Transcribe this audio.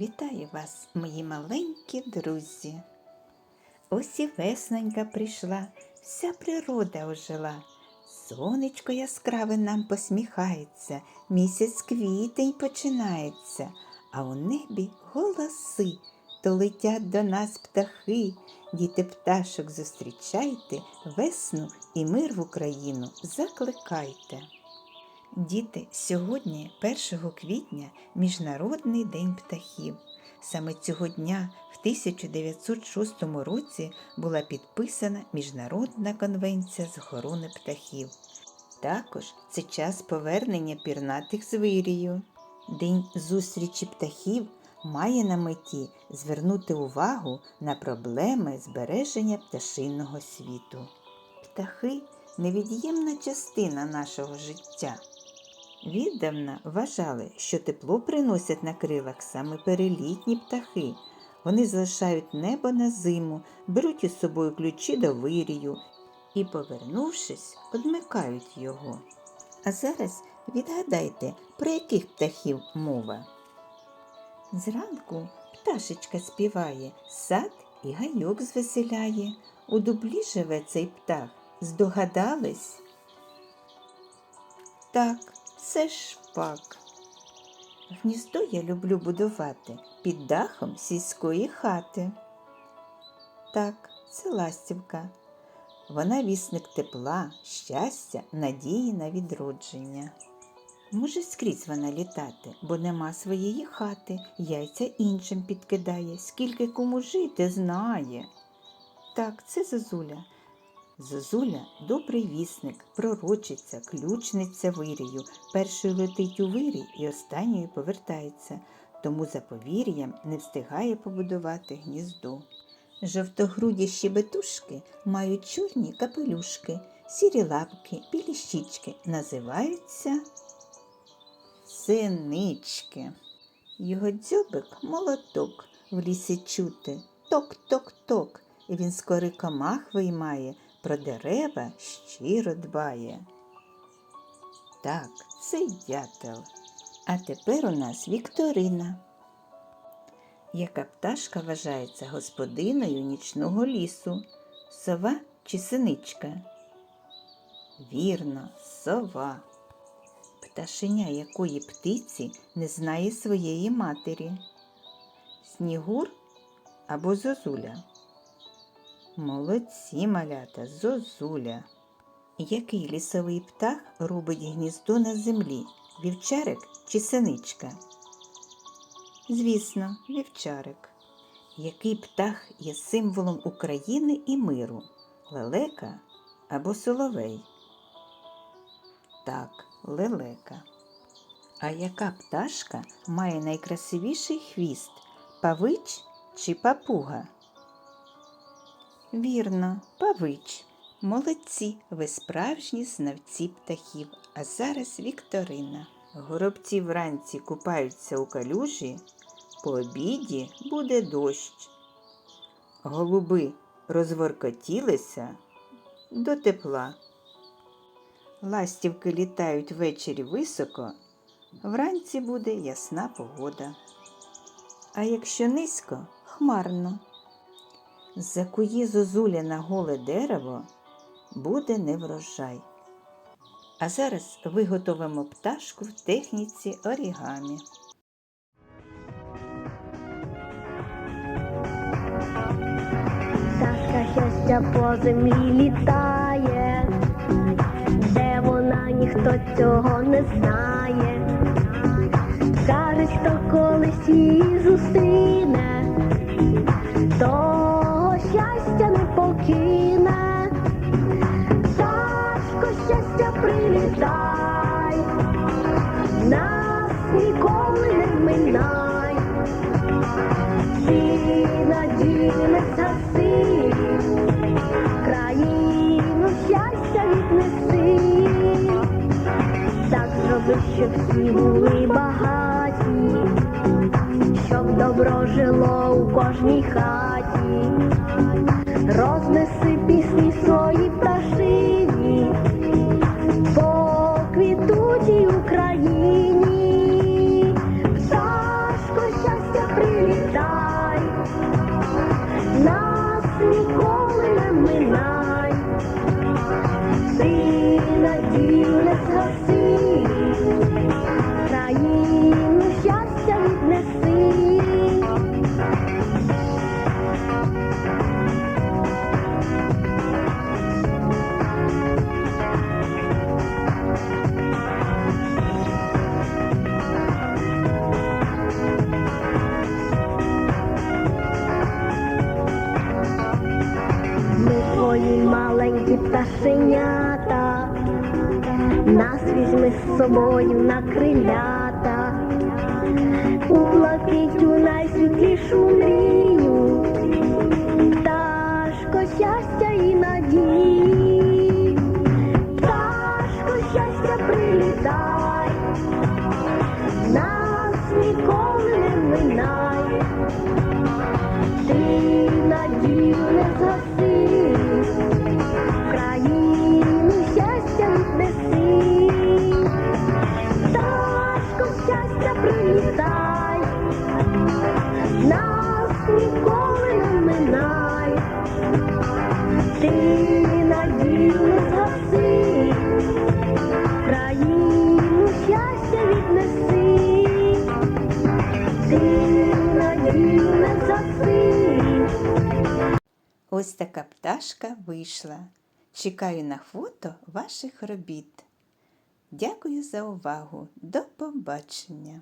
Вітаю вас, мої маленькі друзі. Ось і веснонька прийшла, вся природа ожила. Сонечко яскраве нам посміхається, місяць квітень починається, а у небі голоси, то летять до нас птахи. Діти пташок зустрічайте, весну і мир в Україну закликайте. Діти, сьогодні, 1 квітня, Міжнародний день птахів. Саме цього дня, в 1906 році, була підписана Міжнародна конвенція з охорони птахів. Також це час повернення пірнатих звирію. День зустрічі птахів має на меті звернути увагу на проблеми збереження пташиного світу. Птахи невід'ємна частина нашого життя. Віддавна вважали, що тепло приносять на крилах саме перелітні птахи. Вони залишають небо на зиму, беруть із собою ключі до вирію і, повернувшись, одмикають його. А зараз відгадайте, про яких птахів мова. Зранку пташечка співає, сад і гайок звеселяє. У дублі живе цей птах. Здогадались? Так, це шпак. Гніздо я люблю будувати під дахом сільської хати. Так, це ластівка. Вона вісник тепла, щастя, надії на відродження. Може, скрізь вона літати, бо нема своєї хати, яйця іншим підкидає, скільки кому жити знає. Так, це зозуля. Зозуля добрий вісник, пророчиця, ключниця вирію. Першою летить у вирій і останньою повертається, тому за повір'ям не встигає побудувати гніздо. Жовтогруді щебетушки мають чорні капелюшки, сірі лапки, білі щічки, називаються синички. Його дзьобик молоток в лісі чути. Ток-ток-ток. І він скори комах виймає, про дерева щиро дбає. Так, це дятел. А тепер у нас Вікторина. Яка пташка вважається господиною нічного лісу? Сова чи синичка? Вірно, сова. Пташеня якої птиці не знає своєї матері? Снігур або зозуля? Молодці малята, зозуля. Який лісовий птах робить гніздо на землі? Вівчарик чи синичка? Звісно, вівчарик. Який птах є символом України і миру? Лелека або соловей? Так, лелека. А яка пташка має найкрасивіший хвіст? Павич чи папуга? Вірно, павич. Молодці, ви справжні знавці птахів. А зараз Вікторина. Горобці вранці купаються у калюжі, по обіді буде дощ. Голуби розворкотілися до тепла. Ластівки літають ввечері високо, вранці буде ясна погода. А якщо низько, хмарно. Закує зозуля на голе дерево, буде неврожай. А зараз виготовимо пташку в техніці орігамі. Пташка щастя по землі літає, де вона ніхто цього не знає. Каже, хто колись її зустріне, покине. Пташко щастя прилітай, нас ніколи не минай. Ти надії не країну щастя віднеси, так зроби, щоб всі були багаті, добро жило у кожній хаті, рознеси пісні мої маленькі пташенята, нас візьми з собою на крилята, у блакитю найсвітлішу мрію, пташко щастя і надії, пташко щастя прилітай, нас ніколи не минай. Ти надію не згаси, Ось така пташка вийшла. Чекаю на фото ваших робіт. Дякую за увагу. До побачення!